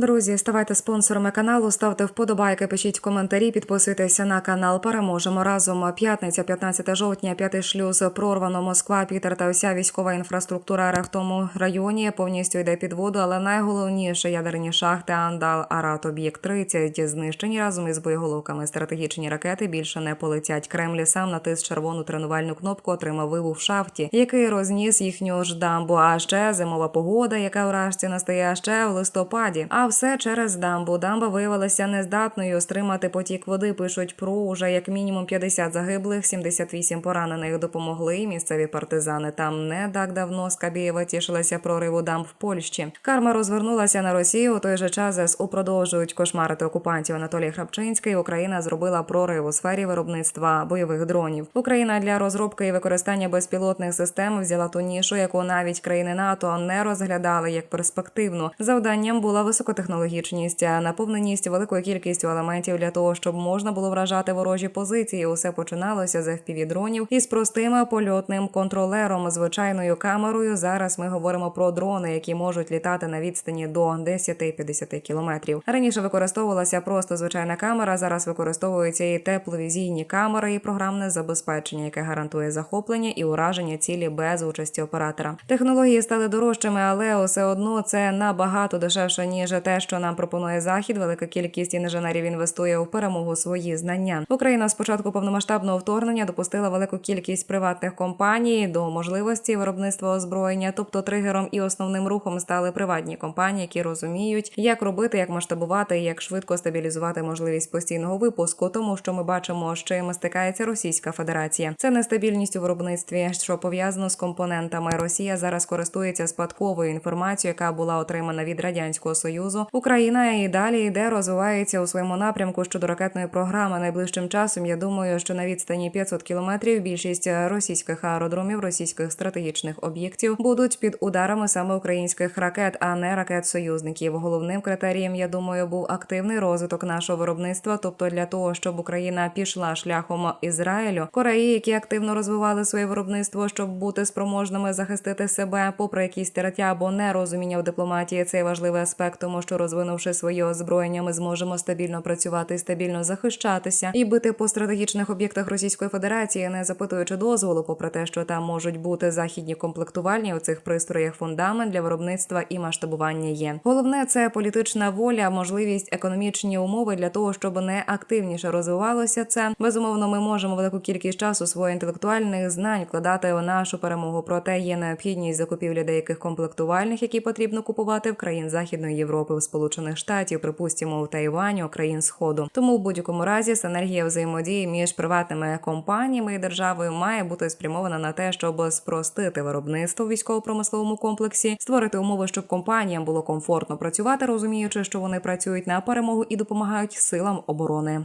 Друзі, ставайте спонсорами каналу, ставте вподобайки, пишіть коментарі, підписуйтеся на канал. Переможемо разом. П'ятниця, 15 жовтня, п'ятий шлюз прорвано. Москва, Пітер та вся військова інфраструктура РФ тому районі повністю йде під воду. Але найголовніше ядерні шахти Андал Арат об'єкт 30 знищені разом із боєголовками. Стратегічні ракети більше не полетять. Кремль сам натис червону тренувальну кнопку, отримав вибух в шахті, який розніс їхню ж дамбу. А ще зимова погода, яка вражці настає ще в листопаді. А все через дамбу. Дамба виявилася нездатною стримати потік води. Пишуть про уже як мінімум 50 загиблих, 78 поранених допомогли. Місцеві партизани там не так давно Скабієва тішилася прориву дамб в Польщі. Карма розвернулася на Росію. У той же час ЗСУ продовжують кошмарити окупантів. Анатолій Храпчинський. Україна зробила прорив у сфері виробництва бойових дронів. Україна для розробки і використання безпілотних систем взяла ту нішу, яку навіть країни НАТО не розглядали як перспективну. Завданням була високотехнологічність, а наповненість великою кількістю елементів для того, щоб можна було вражати ворожі позиції. Усе починалося з fpv дронів із простим польотним контролером, звичайною камерою. Зараз ми говоримо про дрони, які можуть літати на відстані до 10-50 кілометрів. Раніше використовувалася просто звичайна камера. Зараз використовуються і тепловізійні камери, і програмне забезпечення, яке гарантує захоплення і ураження цілі без участі оператора. Технології стали дорожчими, але все одно це набагато дешевше ніж те, що нам пропонує захід. Велика кількість інженерів інвестує у перемогу свої знання. Україна з початку повномасштабного вторгнення допустила велику кількість приватних компаній до можливості виробництва озброєння, тобто тригером і основним рухом стали приватні компанії, які розуміють, як робити, як масштабувати, як швидко стабілізувати можливість постійного випуску, тому що ми бачимо, з чим стикається Російська Федерація. Це нестабільність у виробництві, що пов'язано з компонентами. Росія зараз користується спадковою інформацією, яка була отримана від радянського союзу. Україна і далі йде, розвивається у своєму напрямку щодо ракетної програми. Найближчим часом я думаю, що на відстані 500 кілометрів більшість російських аеродромів, російських стратегічних об'єктів будуть під ударами саме українських ракет, а не ракет союзників. Головним критерієм, я думаю, був активний розвиток нашого виробництва, тобто для того, щоб Україна пішла шляхом Ізраїлю, Кореї, які активно розвивали своє виробництво, щоб бути спроможними захистити себе, попри якісь тертя або нерозуміння в дипломатії. Це важливий аспект, тому що розвинувши своє озброєння, ми зможемо стабільно працювати, стабільно захищатися і бити по стратегічних об'єктах Російської Федерації, не запитуючи дозволу, попри те, що там можуть бути західні комплектувальні у цих пристроях фундамент для виробництва і масштабування є. Головне це політична воля, можливість економічні умови для того, щоб не активніше розвивалося це. Безумовно, ми можемо велику кількість часу своїх інтелектуальних знань вкладати у нашу перемогу. Проте є необхідність закупівлі деяких комплектувальних, які потрібно купувати в країн Західної Європи, в Сполучених Штатів, припустимо, у Тайвані, у країн Сходу. Тому в будь-якому разі синергія взаємодії між приватними компаніями і державою має бути спрямована на те, щоб спростити виробництво в військово-промисловому комплексі, створити умови, щоб компаніям було комфортно працювати, розуміючи, що вони працюють на перемогу і допомагають силам оборони.